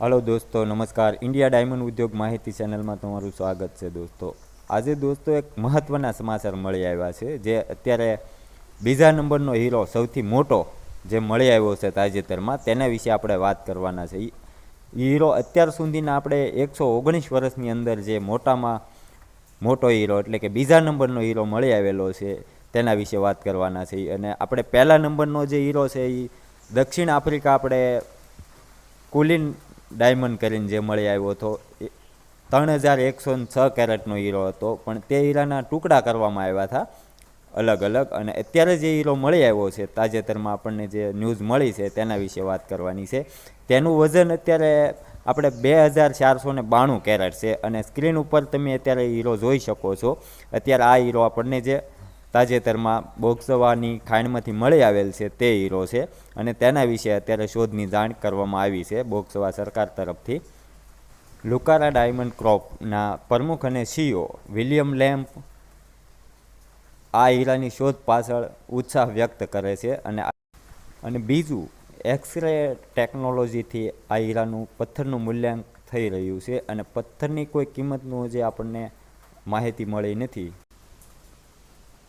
Hello દોસ્તો, નમસ્કાર. India diamond ઉદ્યોગ માહિતી ચેનલમાં તમારું સ્વાગત છે દોસ્તો. આજે દોસ્તો એક મહત્ત્વના સમાચાર મળી આવ્યા છે, જે અત્યારે બીજા નંબરનો હીરો સૌથી મોટો જે મળી આવ્યો છે તાજેતરમાં, તેના વિશે આપણે વાત કરવાના છે. એ હીરો અત્યાર સુધીના આપણે એકસો ઓગણીસ વર્ષની અંદર જે મોટામાં મોટો હીરો એટલે કે બીજા નંબરનો હીરો મળી આવેલો છે, તેના વિશે વાત કરવાના છે. અને આપણે પહેલા નંબરનો જે હીરો છે એ દક્ષિણ આફ્રિકા આપણે કુલિન ડાયમંડ કરીને જે મળી આવ્યો હતો, એ ત્રણ હજાર એકસો છ કેરેટનો હીરો હતો. પણ તે હીરાના ટુકડા કરવામાં આવ્યા હતા, અલગ અલગ. અને અત્યારે જે હીરો મળી આવ્યો છે, તાજેતરમાં આપણને જે ન્યૂઝ મળી છે, તેના વિશે વાત કરવાની છે. તેનું વજન અત્યારે આપણે બે હજાર ચારસો ને બાણું કેરેટ છે. અને સ્ક્રીન ઉપર તમે અત્યારે હીરો જોઈ શકો છો. અત્યારે આ હીરો આપણને જે તાજેતરમાં બોક્સવાની ખાણમાંથી મળી આવેલ છે તે હીરો છે અને તેના વિશે અત્યારે શોધની જાણ કરવામાં આવી છે. બોક્સવા સરકાર તરફથી લુકારા ડાયમંડ ક્રોપના પ્રમુખ અને સીઓ વિલિયમ લેમ્પ આ હીરાની શોધ પાછળ ઉત્સાહ વ્યક્ત કરે છે અને અને બીજું એક્સરે ટેકનોલોજીથી આ હીરાનું પથ્થરનું મૂલ્યાંકન થઈ રહ્યું છે અને પથ્થરની કોઈ કિંમતનું જે આપણને માહિતી મળી નથી.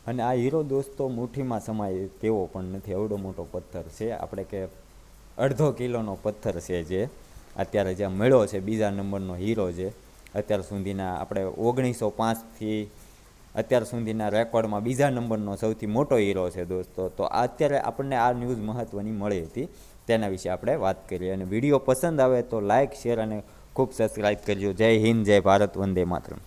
અને આ હીરો દોસ્તો મુઠ્ઠીમાં સમાય તેવો પણ નથી. એવડો મોટો પથ્થર છે. આપણે કે અડધો કિલોનો પથ્થર છે જે અત્યારે જે મળ્યો છે, બીજા નંબરનો હીરો છે અત્યાર સુધીના આપણે ઓગણીસો પાંચથી અત્યાર સુધીના રેકોર્ડમાં બીજા નંબરનો સૌથી મોટો હીરો છે દોસ્તો. તો અત્યારે આપણને આ ન્યૂઝ મહત્ત્વની મળી હતી. તેના વિશે આપણે વાત કરીએ. અને વીડિયો પસંદ આવે તો લાઇક શેર અને ખૂબ સબસ્ક્રાઈબ કરજો. જય હિન્દ, જય ભારત, વંદે માતરમ.